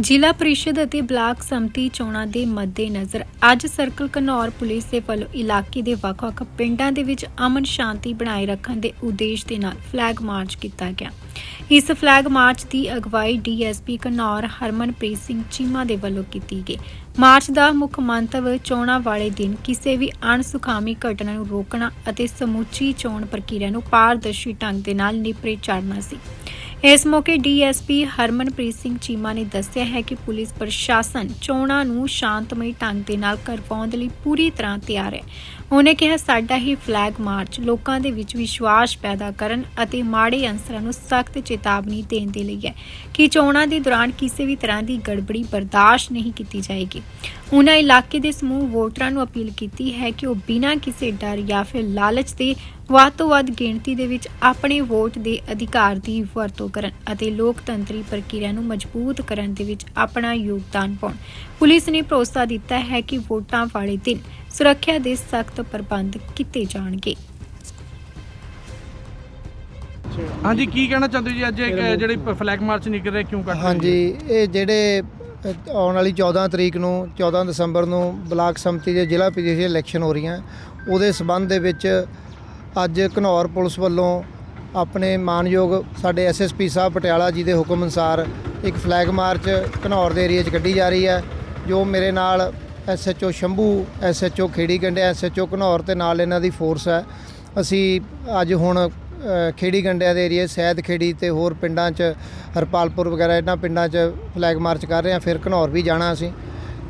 ਜ਼ਿਲ੍ਹਾ ਪ੍ਰੀਸ਼ਦ ਅਤੇ ਬਲਾਕ ਸੰਮਤੀ ਚੋਣਾਂ ਦੇ ਮੱਦੇਨਜ਼ਰ ਅੱਜ ਸਰਕਲ ਘਨੌਰ ਪੁਲਿਸ ਦੇ ਵੱਲੋਂ ਇਲਾਕੇ ਦੇ ਵੱਖ-ਵੱਖ ਪਿੰਡਾਂ ਦੇ ਵਿੱਚ ਅਮਨ ਸ਼ਾਂਤੀ ਬਣਾਏ ਰੱਖਣ ਦੇ ਉਦੇਸ਼ ਦੇ ਨਾਲ ਫਲੈਗ ਮਾਰਚ ਕੀਤਾ ਗਿਆ। ਇਸ ਫਲੈਗ ਮਾਰਚ ਦੀ ਅਗਵਾਈ ਡੀਐਸਪੀ ਘਨੌਰ ਹਰਮਨਪ੍ਰੀਤ ਸਿੰਘ ਚੀਮਾ ਦੇ ਵੱਲੋਂ ਕੀਤੀ ਗਈ। ਮਾਰਚ ਦਾ ਮੁੱਖ ਮੰਤਵ, ਚੋਣਾਂ ਵਾਲੇ ਦਿਨ ਕਿਸੇ ਵੀ ਅਣਸੁਖਾਮੀ ਘਟਨਾ ਨੂੰ ਰੋਕਣਾ ਅਤੇ ਸਮੁੱਚੀ ਚੋਣ ਪ੍ਰਕਿਰਿਆ ਨੂੰ ਪਾਰਦਰਸ਼ੀ ਢੰਗ ਦੇ ਨਾਲ ਨਿਪਰੇ ਚਾੜਨਾ ਸੀ। ਇਸ ਮੌਕੇ ਡੀਐਸਪੀ ਹਰਮਨਪ੍ਰੀਤ ਸਿੰਘ ਚੀਮਾ ਨੇ ਦੱਸਿਆ ਹੈ ਕਿ ਪੁਲਿਸ ਪ੍ਰਸ਼ਾਸਨ ਚੋਣਾਂ ਨੂੰ ਸ਼ਾਂਤਮਈ ਢੰਗ ਦੇ ਨਾਲ ਕਰਵਾਉਣ ਦੇ ਲਈ ਪੂਰੀ ਤਰ੍ਹਾਂ ਤਿਆਰ ਹੈ। ਉਹਨੇ ਕਿਹਾ, ਸਾਡਾ ਹੀ ਫਲੈਗ ਮਾਰਚ ਲੋਕਾਂ ਦੇ ਵਿੱਚ ਵਿਸ਼ਵਾਸ ਪੈਦਾ ਕਰਨ ਅਤੇ ਮਾੜੇ ਅੰਸਰਾਂ ਨੂੰ ਸਖਤ ਚੇਤਾਵਨੀ ਦੇਣ ਦੇ ਲਈ ਹੈ ਕਿ ਚੋਣਾਂ ਦੇ ਦੌਰਾਨ ਕਿਸੇ ਵੀ ਤਰ੍ਹਾਂ ਦੀ ਗੜਬੜੀ ਬਰਦਾਸ਼ਤ ਨਹੀਂ ਕੀਤੀ ਜਾਏਗੀ। ਉਹਨਾਂ ਇਲਾਕੇ ਦੇ ਸਮੂਹ ਵੋਟਰਾਂ ਨੂੰ ਅਪੀਲ ਕੀਤੀ ਹੈ ਕਿ ਉਹ ਬਿਨਾਂ ਕਿਸੇ ਡਰ ਜਾਂ ਫਿਰ ਲਾਲਚ ਦੇ ਵੱਧ ਤੋਂ ਵੱਧ ਗਿਣਤੀ ਦੇ ਵਿੱਚ ਆਪਣੇ ਵੋਟ ਦੇ ਅਧਿਕਾਰ ਦੀ ਵਰਤੋਂ ਕਰਨ ਅਤੇ ਲੋਕਤੰਤਰੀ ਪ੍ਰਕਿਰਿਆ ਨੂੰ ਮਜ਼ਬੂਤ ਕਰਨ ਦੇ ਵਿੱਚ ਆਪਣਾ ਯੋਗਦਾਨ ਪਾਉਣ। ਪੁਲਿਸ ਨੇ ਭਰੋਸਾ ਦਿੱਤਾ ਹੈ ਕਿ ਵੋਟਾਂ ਵਾਲੇ ਦਿਨ ਸੁਰੱਖਿਆ ਦੇ ਸਖਤ ਪ੍ਰਬੰਧ ਕੀਤੇ ਜਾਣਗੇ। ਹਾਂਜੀ ਕੀ ਕਹਿਣਾ ਚਾਹੁੰਦੇ ਜੀ? ਅੱਜ ਇੱਕ ਜਿਹੜੇ ਫਲੈਗ ਮਾਰਚ ਨਿਕਲ ਰਿਹਾ ਕਿਉਂ ਕੱਢ? ਹਾਂਜੀ ਇਹ ਜਿਹੜੇ ਅ, ਆਉਣ ਵਾਲੀ 14 ਤਰੀਕ ਨੂੰ 14 ਦਸੰਬਰ ਨੂੰ ਬਲਾਕ ਸੰਮਤੀ ਦੇ ਜ਼ਿਲ੍ਹਾ ਪ੍ਰੀਸ਼ਦ ਇਲੈਕਸ਼ਨ ਹੋ ਰਹੀਆਂ। ਉਹਦੇ ਸਬੰਧ ਦੇ ਵਿੱਚ ਅੱਜ ਘਨੌਰ ਪੁਲਿਸ ਵੱਲੋਂ ਆਪਣੇ ਮਾਨਯੋਗ ਸਾਡੇ ਐਸਐਸਪੀ ਸਾਹਿਬ ਪਟਿਆਲਾ ਜੀ ਦੇ ਹੁਕਮ ਅਨੁਸਾਰ ਇੱਕ ਫਲੈਗ ਮਾਰਚ ਘਨੌਰ ਦੇ ਏਰੀਆ 'ਚ ਕੱਢੀ ਜਾ ਰਹੀ ਹੈ ਜੋ ਮੇਰੇ ਨਾਲ ਐਸਐਚਓ ਸ਼ੰਭੂ, ਐਸਐਚਓ ਖੇੜੀ ਗੰਡੇ ਐਸਐਚਓ ਘਨੌਰ ਤੇ ਨਾਲ ਇਹਨਾਂ ਦੀ ਫੋਰਸ ਹੈ। ਅਸੀਂ ਅੱਜ ਹੁਣ ਖੇੜੀ ਗੰਡਿਆਂ ਦੇ ਏਰੀਏ ਸੈਦ ਖੇੜੀ ਤੇ ਹੋਰ ਪਿੰਡਾਂ 'ਚ ਹਰਪਾਲਪੁਰ ਵਗੈਰਾ ਇਹਨਾਂ ਪਿੰਡਾਂ 'ਚ ਫਲੈਗ ਮਾਰਚ ਕਰ ਰਹੇ ਹਾਂ, ਫਿਰ ਘਨੌਰ ਵੀ ਜਾਣਾ ਅਸੀਂ।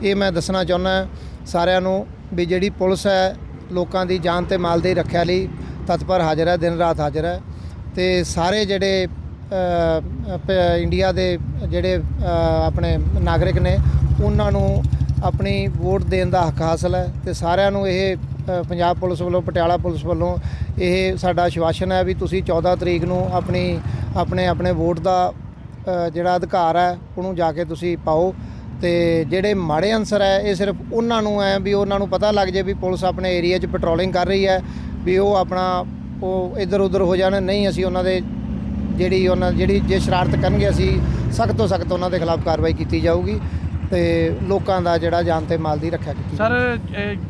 ਇਹ ਮੈਂ ਦੱਸਣਾ ਚਾਹੁੰਦਾ ਸਾਰਿਆਂ ਨੂੰ ਵੀ ਜਿਹੜੀ ਪੁਲਿਸ ਹੈ, ਲੋਕਾਂ ਦੀ ਜਾਨ ਤੇ ਮਾਲ ਦੀ ਰੱਖਿਆ ਲਈ ਤਤਪਰ ਹਾਜ਼ਰ ਹੈ, ਦਿਨ ਰਾਤ ਹਾਜ਼ਰ ਹੈ। ਤੇ ਸਾਰੇ ਜਿਹੜੇ ਪ- ਇੰਡੀਆ ਦੇ ਜਿਹੜੇ ਆਪਣੇ ਨਾਗਰਿਕ ਨੇ, ਉਹਨਾਂ ਨੂੰ ਆਪਣੀ ਵੋਟ ਦੇਣ ਦਾ ਹੱਕ ਹਾਸਲ ਹੈ ਤੇ ਸਾਰਿਆਂ ਨੂੰ ਇਹ ਪੰਜਾਬ ਪੁਲਿਸ ਵੱਲੋਂ, ਪਟਿਆਲਾ ਪੁਲਿਸ ਵੱਲੋਂ ਇਹ ਸਾਡਾ ਆਸ਼ਵਾਸਨ ਹੈ ਵੀ ਤੁਸੀਂ 14 ਤਰੀਕ ਨੂੰ ਆਪਣੀ, ਆਪਣੇ ਆਪਣੇ ਵੋਟ ਦਾ ਜਿਹੜਾ ਅਧਿਕਾਰ ਹੈ, ਉਹਨੂੰ ਜਾ ਕੇ ਤੁਸੀਂ ਪਾਓ ਤੇ ਜਿਹੜੇ ਮਾੜੇ ਅਨਸਰ ਹੈ, ਇਹ ਸਿਰਫ ਉਹਨਾਂ ਨੂੰ ਹੈ ਵੀ ਉਹਨਾਂ ਨੂੰ ਪਤਾ ਲੱਗ ਜੇ ਵੀ ਪੁਲਿਸ ਆਪਣੇ ਏਰੀਆ 'ਚ ਪੈਟਰੋਲਿੰਗ ਕਰ ਰਹੀ ਹੈ ਵੀ ਉਹ ਆਪਣਾ, ਉਹ ਇੱਧਰ ਉੱਧਰ ਹੋ ਜਾਣ, ਨਹੀਂ ਅਸੀਂ ਉਹਨਾਂ ਦੇ ਜਿਹੜੀ ਉਹਨਾਂ, ਜਿਹੜੀ ਜੇ ਸ਼ਰਾਰਤ ਕਰਨਗੇ, ਅਸੀਂ ਸਖਤ ਤੋਂ ਸਖਤ ਉਹਨਾਂ ਦੇ ਖਿਲਾਫ ਕਾਰਵਾਈ ਕੀਤੀ ਜਾਊਗੀ। ਤੇ ਲੋਕਾਂ ਦਾ ਜਿਹੜਾ ਜਾਨ ਤੇ ਮਾਲ ਦੀ ਰੱਖਿਆ ਕੀਤੀ। ਸਰ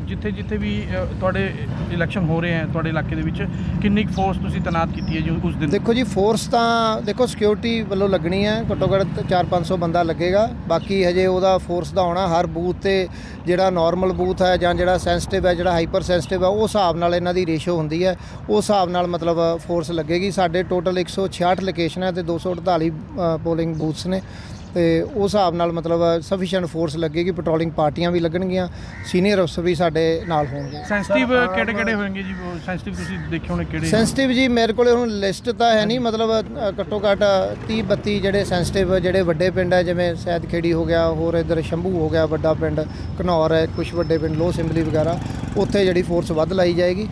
ਜਿੱਥੇ ਜਿੱਥੇ ਵੀ ਤੁਹਾਡੇ ਇਲੈਕਸ਼ਨ ਹੋ ਰਹੇ ਹਨ ਤੁਹਾਡੇ ਇਲਾਕੇ ਦੇ ਵਿੱਚ ਕਿੰਨੀ ਫੋਰਸ ਤੁਸੀਂ ਤੈਨਾਤ ਕੀਤੀ ਹੈ ਜੀ ਉਸ ਦਿਨ? ਦੇਖੋ ਜੀ ਫੋਰਸ ਤਾਂ ਦੇਖੋ ਸਿਕਿਉਰਿਟੀ ਵੱਲੋਂ ਲੱਗਣੀ ਹੈ ਘੱਟੋ ਘੱਟ 4-500 ਬੰਦਾ ਲੱਗੇਗਾ। ਬਾਕੀ ਹਜੇ ਉਹਦਾ ਫੋਰਸ ਦਾ ਹੋਣਾ ਹਰ ਬੂਥ ਤੇ ਜਿਹੜਾ ਨਾਰਮਲ ਬੂਥ ਹੈ ਜਾਂ ਜਿਹੜਾ ਸੈਂਸਿਟਿਵ ਹੈ ਜਿਹੜਾ ਹਾਈਪਰ ਸੈਂਸਿਟਿਵ ਹੈ ਉਹ ਹਿਸਾਬ ਨਾਲ ਇਹਨਾਂ ਦੀ ਰੇਸ਼ੋ ਹੁੰਦੀ ਹੈ। ਉਸ ਹਿਸਾਬ ਨਾਲ ਮਤਲਬ ਫੋਰਸ ਲੱਗੇਗੀ। ਸਾਡੇ ਟੋਟਲ 166 ਲੋਕੇਸ਼ਨ ਹੈ ਤੇ 248 ਪੋਲਿੰਗ ਬੂਥਸ ਨੇ। ਤੇ ਉਸ ਹਿਸਾਬ ਨਾਲ ਮਤਲਬ ਸਫੀਸ਼ੀਐਂਟ ਫੋਰਸ ਲੱਗੇਗੀ ਪੈਟਰੋਲਿੰਗ ਪਾਰਟੀਆਂ ਵੀ ਲੱਗਣਗੀਆਂ ਸੀਨੀਅਰ ਅਫਸਰ ਵੀ ਸਾਡੇ ਨਾਲ ਹੋਣਗੇ। ਸੈਂਸਿਟਿਵ ਕਿਹੜੇ ਕਿਹੜੇ ਹੋਣਗੇ ਜੀ ਸੈਂਸਿਟਿਵ ਤੁਸੀਂ ਦੇਖੇ ਹੋਣੇ ਕਿਹੜੇ? ਸੈਂਸਿਟਿਵ ਜੀ ਮੇਰੇ ਕੋਲੇ ਹੁਣ ਲਿਸਟ ਤਾਂ ਹੈ ਨਹੀਂ ਮਤਲਬ ਘੱਟੋ ਘੱਟ 30 32 ਜਿਹੜੇ ਸੈਂਸਿਟਿਵ ਜਿਹੜੇ ਵੱਡੇ ਪਿੰਡ ਹੈ ਜਿਵੇਂ ਸੈਦ ਖੇੜੀ ਹੋ ਗਿਆ ਹੋਰ ਇਧਰ ਸ਼ੰਭੂ ਹੋ ਗਿਆ ਵੱਡਾ ਪਿੰਡ ਘਨੌਰ ਹੈ ਕੁਝ ਵੱਡੇ ਪਿੰਡ ਲੋ ਸਿੰਬਲੀ ਵਗੈਰਾ ਉੱਥੇ ਜਿਹੜੀ ਫੋਰਸ ਵੱਧ ਲਾਈ ਜਾਏਗੀ।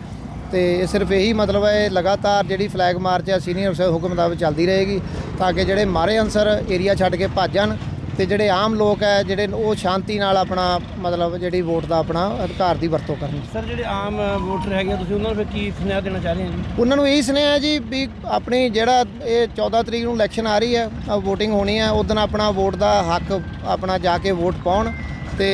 ਤੇ ਇਹ ਸਿਰਫ ਇਹੀ ਮਤਲਬ ਹੈ ਲਗਾਤਾਰ ਜਿਹੜੀ ਫਲੈਗ ਮਾਰਚ ਹੈ ਸੀਨੀਅਰ ਅਫਸਰ ਹੁਕਮ ਮੁਤਾਬਕ ਚੱਲਦੀ ਰਹੇਗੀ ਤਾਂ ਕਿ ਜਿਹੜੇ ਮਾਰੇ ਅਨਸਰ ਏਰੀਆ ਛੱਡ ਕੇ ਭੱਜ ਜਾਣ ਤੇ ਜਿਹੜੇ ਆਮ ਲੋਕ ਹੈ ਜਿਹੜੇ ਉਹ ਸ਼ਾਂਤੀ ਨਾਲ ਆਪਣਾ ਮਤਲਬ ਜਿਹੜੀ ਵੋਟ ਦਾ ਆਪਣਾ ਅਧਿਕਾਰ ਦੀ ਵਰਤੋਂ ਕਰਨ। ਸਰ ਜਿਹੜੇ ਆਮ ਵੋਟਰ ਹੈਗੇ ਆ, ਤੁਸੀਂ ਉਹਨਾਂ ਨੂੰ ਫਿਰ ਕੀ ਸੁਨੇਹਾ ਦੇਣਾ ਚਾਹ ਰਹੇ ਹੋ ਜੀ? ਉਹਨਾਂ ਨੂੰ ਇਹੀ ਸੁਨੇਹਾ ਹੈ ਜੀ ਵੀ ਆਪਣੀ ਜਿਹੜਾ ਇਹ 14 ਤਰੀਕ ਨੂੰ ਇਲੈਕਸ਼ਨ ਆ ਰਹੀ ਹੈ VOTING ਹੋਣੀ ਹੈ ਉਦੋਂ ਆਪਣਾ ਵੋਟ ਦਾ ਹੱਕ ਆਪਣਾ ਜਾ ਕੇ ਵੋਟ ਪਾਉਣ ਤੇ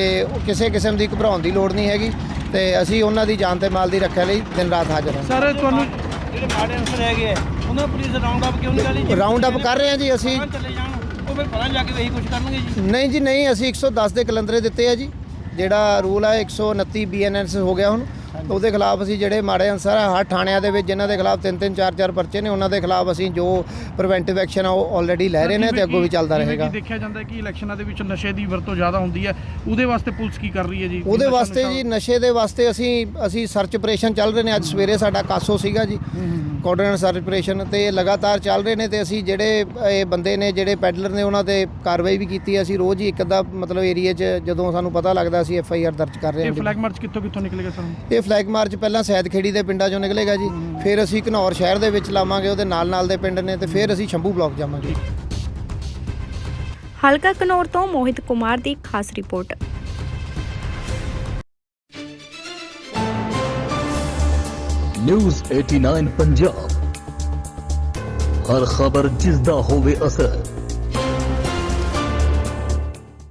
ਕਿਸੇ ਕਿਸਮ ਦੀ ਘਬਰਾਉਣ ਦੀ ਲੋੜ ਨਹੀਂ ਹੈਗੀ। ਤੇ ਅਸੀਂ ਉਹਨਾਂ ਦੀ ਜਾਨ ਤੇ ਮਾਲ ਦੀ ਰੱਖਿਆ ਲਈ ਦਿਨ ਰਾਤ ਹਾਜ਼ਰ ਹਾਂ। ਸਰ ਤੁਹਾਨੂੰ ਜਿਹੜੇ ਮਾੜੇ ਅਨਸਰ ਹੈਗੇ ਆ ਉਹਨਾਂ ਪੁਲਿਸ ਰਾਉਂਡ ਅਪ ਕਿਉਂ ਨਹੀਂ ਕਰ ਰਾਉਂਡ ਅਪ ਕਰ ਰਹੇ ਹਾਂ ਜੀ ਅਸੀਂ ਚਲੇ ਜਾਣ ਉਹ ਫਿਰ ਪਤਾ ਜਾ ਕੇ ਇਹੀ ਕੁਝ ਕਰਨਗੇ ਜੀ। ਨਹੀਂ ਜੀ ਨਹੀਂ ਅਸੀਂ 110 ਦੇ ਕਲੰਦਰੇ ਦਿੱਤੇ ਆ ਜੀ ਜਿਹੜਾ ਰੂਲ ਹੈ 129 ਬੀਐਨਐਸ ਹੋ ਗਿਆ ਹੁਣ। ਉਹਦੇ ਖਿਲਾਫ ਅਸੀਂ ਜਿਹੜੇ ਮਾੜੇ ਅਨਸਰ ਆ ਹਰ ਥਾਣਿਆਂ ਦੇ ਵਿੱਚ ਜਿਨ੍ਹਾਂ ਦੇ ਖਿਲਾਫ ਤਿੰਨ ਤਿੰਨ ਚਾਰ ਚਾਰ ਪਰਚੇ ਨੇ ਉਹਨਾਂ ਦੇ ਖਿਲਾਫ ਅਸੀਂ ਜੋ ਪ੍ਰੀਵੈਂਟਿਵ ਐਕਸ਼ਨ ਆ ਉਹ ਆਲਰੇਡੀ ਲੈ ਰਹੇ ਨੇ ਤੇ ਅੱਗੋਂ ਵੀ ਚੱਲਦਾ ਰਹੇਗਾ। ਦੇਖਿਆ ਜਾਂਦਾ ਕਿ ਇਲੈਕਸ਼ਨਾਂ ਦੇ ਵਿੱਚ ਨਸ਼ੇ ਦੀ ਵਰਤੋਂ ਜ਼ਿਆਦਾ ਹੁੰਦੀ ਹੈ ਉਹਦੇ ਵਾਸਤੇ ਪੁਲਿਸ ਕੀ ਕਰ ਰਹੀ ਹੈ ਜੀ? ਉਹਦੇ ਵਾਸਤੇ ਜੀ ਨਸ਼ੇ ਦੇ ਵਾਸਤੇ ਅਸੀਂ ਅਸੀਂ ਸਰਚ ਆਪਰੇਸ਼ਨ ਚੱਲ ਰਹੇ ਨੇ। ਅੱਜ ਸਵੇਰੇ ਸਾਡਾ ਕਾਸੋ ਸੀਗਾ ਜੀ ਕੋਆਰਡੀਨੇਟ ਸਰਚ ਆਪਰੇਸ਼ਨ ਤੇ ਇਹ ਲਗਾਤਾਰ ਚੱਲ ਰਹੇ ਨੇ ਤੇ ਅਸੀਂ ਜਿਹੜੇ ਇਹ ਬੰਦੇ ਨੇ ਜਿਹੜੇ ਪੈਡਲਰ ਨੇ ਉਹਨਾਂ ਤੇ ਕਾਰਵਾਈ ਵੀ ਕੀਤੀ ਹੈ। ਅਸੀਂ ਰੋਜ਼ ਹੀ ਇੱਕ ਅੱਧਾ ਮਤਲਬ ਏਰੀਆ 'ਚ ਜਦੋਂ ਸਾਨੂੰ ਪਤਾ ਲੱਗਦਾ ਅਸੀਂ ਐਫ ਆਈ ਆਰ ਦਰਜ ਕਰ ਰਹੇ ਇਹ ਹਾਂ ਫਲੈਗ ਮਾਰਚ ਕਿੱਥੋਂ ਕਿੱਥੋਂ ਨਿਕਲੇਗਾ ਸਰ? ਇਹ ਫਲੈਗ ਮਾਰਚ ਪਹਿਲਾਂ ਸੈਦ ਖੇੜੀ ਦੇ ਪਿੰਡਾਂ 'ਚੋਂ ਨਿਕਲੇਗਾ ਜੀ। ਫਿਰ ਅਸੀਂ ਘਨੌਰ ਸ਼ਹਿਰ ਦੇ ਵਿੱਚ ਲਾਵਾਂਗੇ ਉਹਦੇ ਨਾਲ ਨਾਲ ਦੇ ਪਿੰਡ ਨੇ ਤੇ ਫਿਰ ਅਸੀਂ ਸ਼ੰਭੂ ਬਲਾਕ ਜਾਵਾਂਗੇ। ਹਲਕਾ ਕਨੌਰ ਤੋਂ ਮੋਹਿਤ ਕੁਮਾਰ ਦੀ ਖਾਸ ਰਿਪੋਰਟ। ਨਿਊਜ਼ 89 ਪੰਜਾਬ। ਹਰ ਖਬਰ ਜਿਸ ਦਾ ਹੋਵੇ ਅਸਰ।